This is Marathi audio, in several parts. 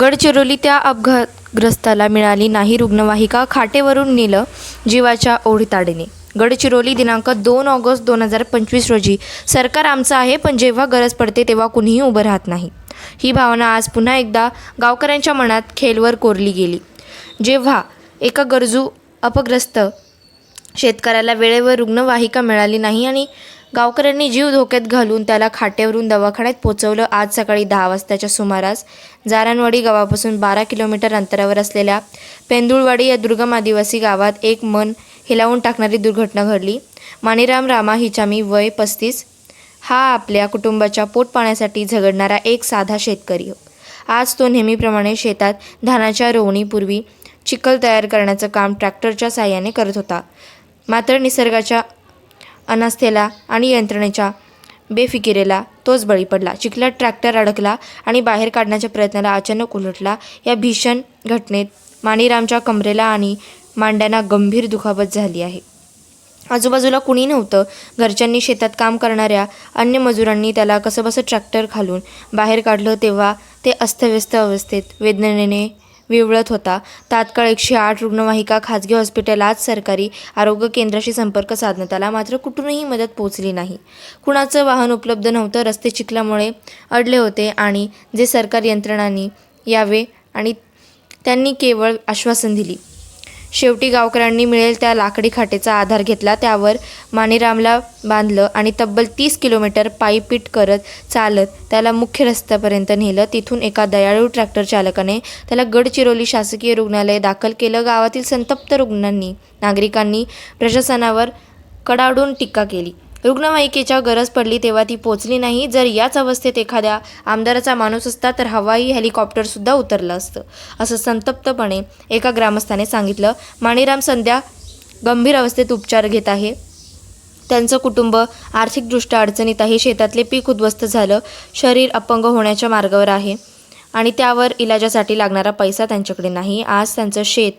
गडचिरोली त्या अपघातग्रस्ताला मिळाली नाही. रुग्णवाहिका खाटेवरून नेलं जीवाच्या ओढताडीने. गडचिरोली दिनांक दोन ऑगस्ट दोन हजार पंचवीस रोजी सरकार आमचं आहे पण जेव्हा गरज पडते तेव्हा कुणीही उभं राहत नाही. ही भावना आज पुन्हा एकदा गावकऱ्यांच्या मनात खेलवर कोरली गेली. जेव्हा एका गरजू अपग्रस्त शेतकऱ्याला वेळेवर रुग्णवाहिका मिळाली नाही आणि गावकऱ्यांनी जीव धोक्यात घालून त्याला खाटेवरून दवाखान्यात पोचवलं. आज सकाळी दहा वाजताच्या सुमारास जारानवाडी गावापासून बारा किलोमीटर अंतरावर असलेल्या पेंदुळवाडी या दुर्गम आदिवासी गावात एक मन हिलावून टाकणारी दुर्घटना घडली. माणिराम रामा हिचामी वय पस्तीस. हा आपल्या कुटुंबाच्या पोटपाण्यासाठी झगडणारा एक साधा शेतकरी हो. आज तो नेहमीप्रमाणे शेतात धानाच्या रोवणीपूर्वी चिखल तयार करण्याचं काम ट्रॅक्टरच्या साह्याने करत होता. मात्र निसर्गाच्या अनास्थेला आणि यंत्रणेच्या बेफिकिरेला तोच बळी पडला. चिखलात ट्रॅक्टर अडकला आणि बाहेर काढण्याच्या प्रयत्नाला अचानक उलटला. या भीषण घटनेत माणीरामच्या कमरेला आणि मांड्यांना गंभीर दुखापत झाली आहे. आजूबाजूला कुणी नव्हतं. घरच्यांनी शेतात काम करणाऱ्या अन्य मजुरांनी त्याला कसंबसं ट्रॅक्टर घालून बाहेर काढलं तेव्हा ते अस्तव्यस्त अवस्थेत वेदनेने विवळत होता. तात्काळ एकशे आठ रुग्णवाहिका खाजगी हॉस्पिटल आज सरकारी आरोग्य केंद्राशी संपर्क साधण्यात आला मात्र कुठूनही मदत पोचली नाही. कुणाचं वाहन उपलब्ध नव्हतं रस्ते चिखल्यामुळे अडले होते आणि जे सरकारी यंत्रणांनी यावे आणि त्यांनी केवळ आश्वासन दिली. शेवटी गावकऱ्यांनी मिळेल त्या लाकडी खाटेचा आधार घेतला. त्यावर माणिरामला बांधलं आणि तब्बल तीस किलोमीटर पायपीट करत चालत त्याला मुख्य रस्त्यापर्यंत नेलं. तिथून एका दयाळू ट्रॅक्टर चालकाने त्याला गडचिरोली शासकीय रुग्णालय दाखल केलं. गावातील संतप्त रुग्णांनी नागरिकांनी प्रशासनावर कडाडून टीका केली. रुग्णवाहिकेच्या गरज पडली तेव्हा ती पोचली नाही. जर याच अवस्थेत एखाद्या आमदाराचा माणूस असता तर हवाई हेलिकॉप्टरसुद्धा उतरलं असतं असं संतप्तपणे एका ग्रामस्थाने सांगितलं. माणिराम संध्या गंभीर अवस्थेत उपचार घेत आहे. त्यांचं कुटुंब आर्थिकदृष्ट्या अडचणीत आहे. शेतातले पीक उद्ध्वस्त झालं. शरीर अपंग होण्याच्या मार्गावर आहे आणि त्यावर इलाजासाठी लागणारा पैसा त्यांच्याकडे नाही. आज त्यांचं शेत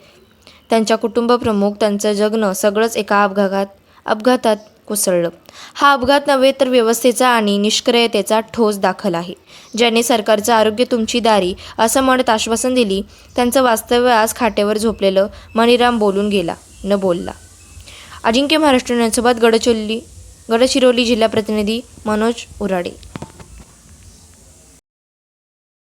त्यांच्या कुटुंबप्रमुख त्यांचं जगणं सगळंच एका अपघातात अपघातात कोसळलं. हा अपघात नव्हे तर व्यवस्थेचा आणि निष्क्रियतेचा ठोस दाखल आहे. ज्यांनी सरकारचं आरोग्य तुमची दारी असं म्हणत आश्वासन दिली त्यांचं वास्तव्य आज खाटेवर झोपलेलं मणिराम बोलून गेला. न बोलला. अजिंक्य महाराष्ट्र सोबत गडचिरोली गडचिरोली जिल्हा प्रतिनिधी मनोज उराडे.